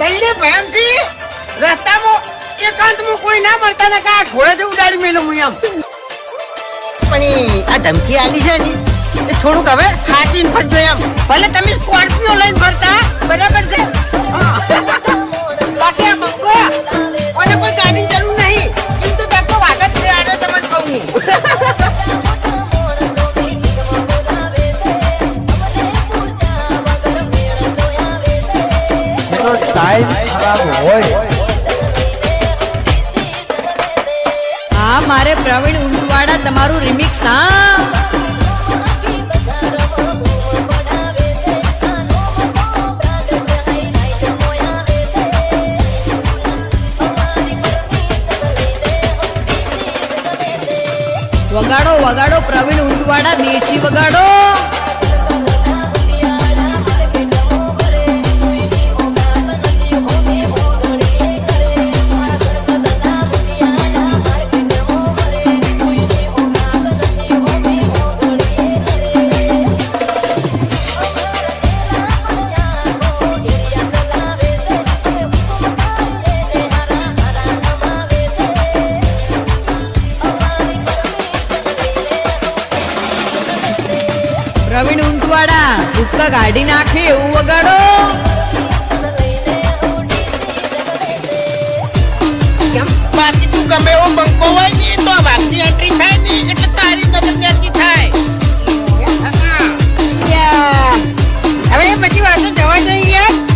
જલ્દી ભયમથી રસ્તામાં એકાંતમાં કોઈ ના મળતા ને કા જેવું ઉડાડી મેલું હું એમ. પણ આ ધમકી આલી છે ને, એ થોડુંક હવે હાથીને ફરજો એમ. ભલે તમે સ્કોર્પિયો લઈને ફરતા, બરાબર છે? હા મારે પ્રવીણ ઉંડવાડા તમારું રિમિક્સ હા. વગાડો વગાડો પ્રવીણ ઉંડવાડા દેશી વગાડો. ભૂક્કા કાઢી નાખે એવું વગાડો. બાકી તું ગમે એવો બંકો હોય ને તો આ એન્ટ્રી થાય ને એટલે તારી નજર ત્યાંથી થાય. હવે પછી વાતો જવા જોઈએ. અને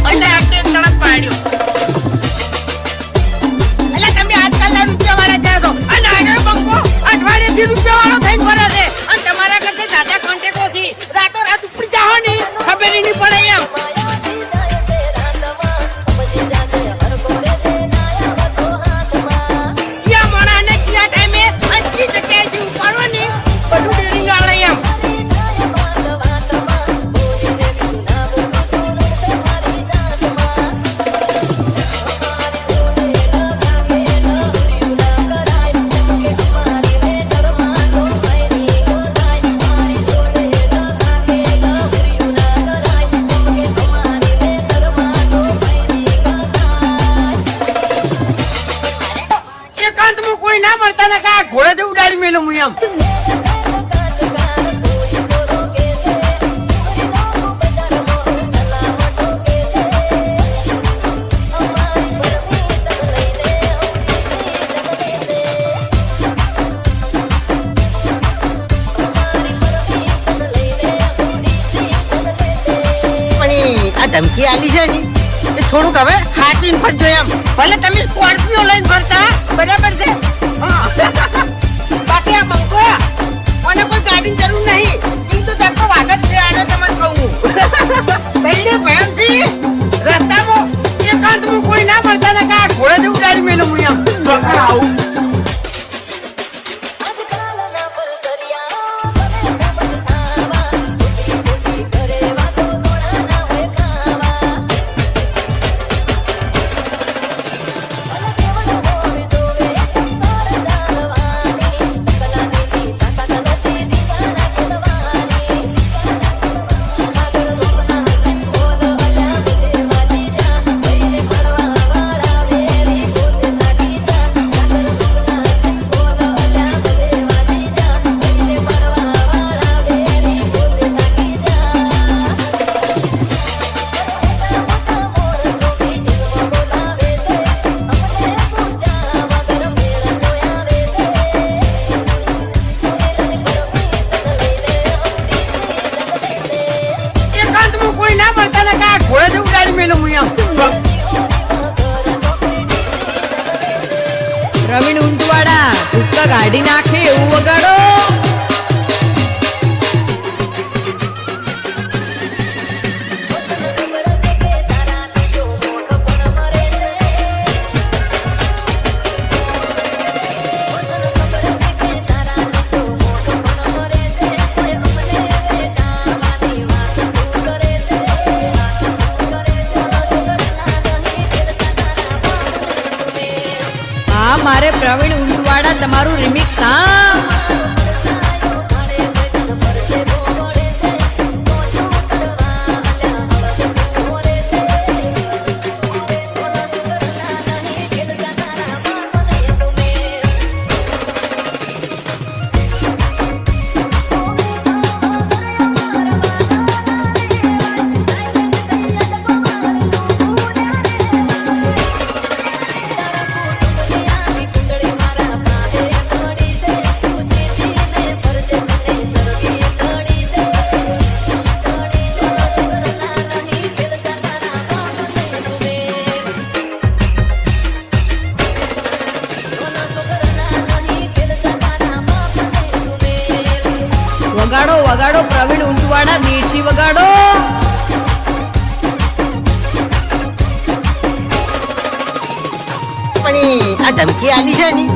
ને કા ઉડાડી મેલું હું એમ. ધમકી આલી છે ને એ થોડુંક હવે હાથીને ફરજો એમ. ભલે તમે સ્કોર્પિયો લઈને ઘોડે ઉડાડી પ્રવીણ ઊંટવાડા ભૂક્કા કાઢી નાખે એવું વગાડો. મારે પ્રવીણ ઉંડવાડા તમારું રિમિક્સ હા. વગાડો, પ્રવીણ ઊંટવાડા દેશી વગાડો. પણ આ ધમકી આલી છે ની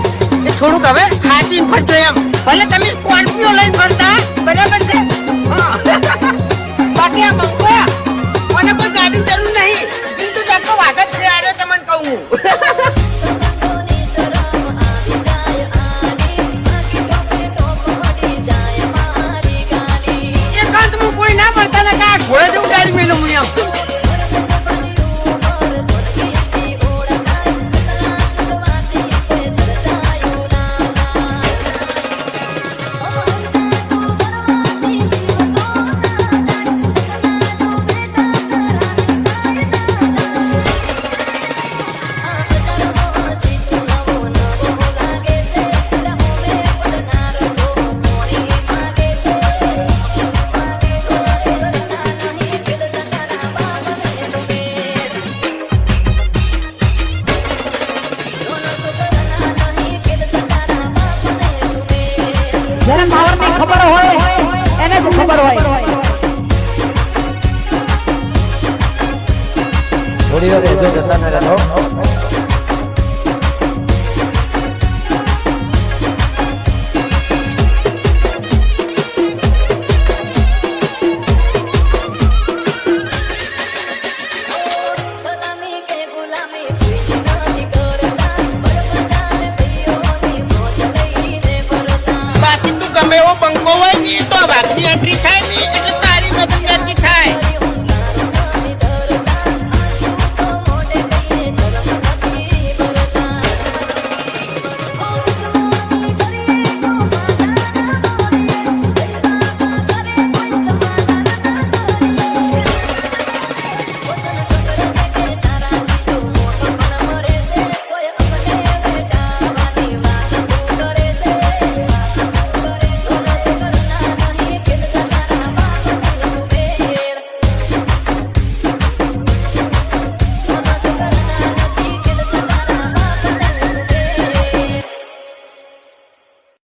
થોડુંક હવે હાચવીને ફરજો એમ. ભલે તમે સ્કોર્પિયો લઈને ફરતા જેને પાવરની ખબર હોય એને જ ખબર હોય. થોડી વાર જતા ન રહો વાઘની એન્ટ્રી થાય ને એટલે તારી મદદગારની થાય